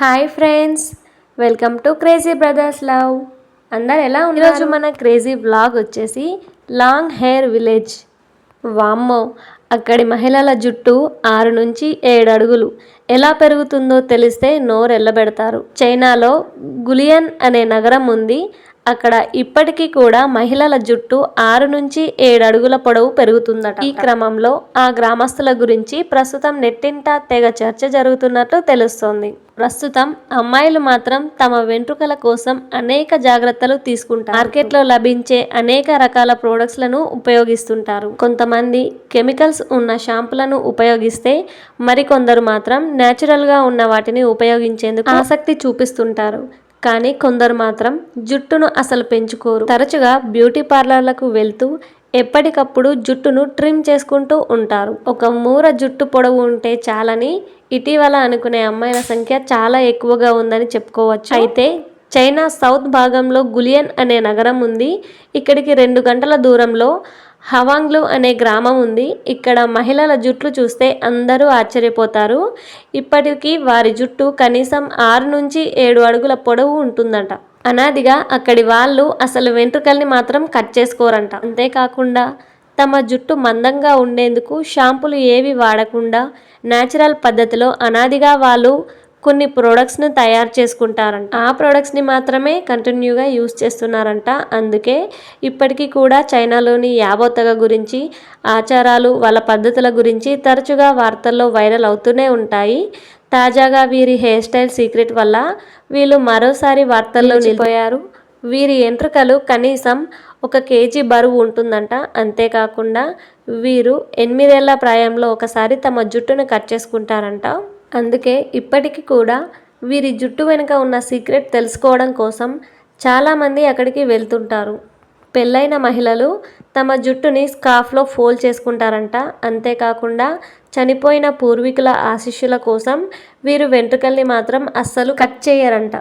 Hi friends welcome to crazy brothers love. అందరు ఎలా ఉన్నారు? ఈరోజు మన క్రేజీ వ్లాగ్ వచ్చేసి లాంగ్ హెయిర్ విలేజ్. వామ్మో అక్కడి మహిళల జుట్టు ఆరు నుంచి ఏడు అడుగులు. ఎలా పెరుగుతుందో తెలిస్తే నోరెల్లబెడతారు చైనాలో గులియన్ అనే నగరం ఉంది. అక్కడ ఇప్పటికీ కూడా మహిళల జుట్టు ఆరు నుంచి ఏడు అడుగుల పొడవు పెరుగుతుందట. ఈ క్రమంలో ఆ గ్రామస్తుల గురించి ప్రస్తుతం నెట్టింట తెగ చర్చ జరుగుతున్నట్లు తెలుస్తోంది. ప్రస్తుతం అమ్మాయిలు మాత్రం తమ వెంట్రుకల కోసం అనేక జాగ్రత్తలు తీసుకుంటారు. మార్కెట్లో లభించే అనేక రకాల ప్రోడక్ట్స్లను ఉపయోగిస్తుంటారు. కొంతమంది కెమికల్స్ ఉన్న షాంపులను ఉపయోగిస్తే మరికొందరు మాత్రం న్యాచురల్గా ఉన్న వాటిని ఉపయోగించేందుకు ఆసక్తి చూపిస్తుంటారు. కానీ కొందరు మాత్రం జుట్టును అసలు పెంచుకోరు. తరచుగా బ్యూటీ పార్లర్లకు వెళ్తూ ఎప్పటికప్పుడు జుట్టును ట్రిమ్ చేసుకుంటూ ఉంటారు. ఒక మూర జుట్టు పొడవు ఉంటే చాలని ఇటీవల అనుకునే అమ్మాయిల సంఖ్య చాలా ఎక్కువగా ఉందని చెప్పుకోవచ్చు. అయితే చైనా సౌత్ భాగంలో గులియన్ అనే నగరం ఉంది. ఇక్కడికి రెండు గంటల దూరంలో హవాంగ్లు అనే గ్రామం ఉంది. ఇక్కడ మహిళల జుట్లు చూస్తే అందరూ ఆశ్చర్యపోతారు. ఇప్పటికీ వారి జుట్టు కనీసం ఆరు నుంచి ఏడు అడుగుల పొడవు ఉంటుందంట. అనాదిగా అక్కడి వాళ్ళు అసలు వెంట్రుకల్ని మాత్రం కట్ చేసుకోరంట. అంతేకాకుండా తమ జుట్టు మందంగా ఉండేందుకు షాంపులు ఏవి వాడకుండా న్యాచురల్ పద్ధతిలో అనాదిగా వాళ్ళు కొన్ని ప్రోడక్ట్స్ని తయారు చేసుకుంటారంట. ఆ ప్రోడక్ట్స్ని మాత్రమే కంటిన్యూగా యూస్ చేస్తున్నారంట. అందుకే ఇప్పటికీ కూడా చైనాలోని యాబోతగ గురించి ఆచారాలు వాళ్ళ పద్ధతుల గురించి తరచుగా వార్తల్లో వైరల్ అవుతూనే ఉంటాయి. తాజాగా వీరి హెయిర్ స్టైల్ సీక్రెట్ వల్ల వీళ్ళు మరోసారి వార్తల్లో నిలిపోయారు వీరి ఎంట్రుకలు కనీసం ఒక కేజీ బరువు ఉంటుందంట. అంతేకాకుండా వీరు ఎనిమిదేళ్ళ ప్రాయంలో ఒకసారి తమ జుట్టును కట్ చేసుకుంటారంట. అందుకే ఇప్పటికీ కూడా వీరి జుట్టు వెనుక ఉన్న సీక్రెట్ తెలుసుకోవడం కోసం చాలామంది అక్కడికి వెళ్తుంటారు. పెళ్ళైన మహిళలు తమ జుట్టుని స్కార్ఫ్లో ఫోల్డ్ చేసుకుంటారంట. అంతేకాకుండా చనిపోయిన పూర్వీకుల ఆశిష్యుల కోసం వీరు వెంట్రుకల్ని మాత్రం అస్సలు కట్ చేయరంట.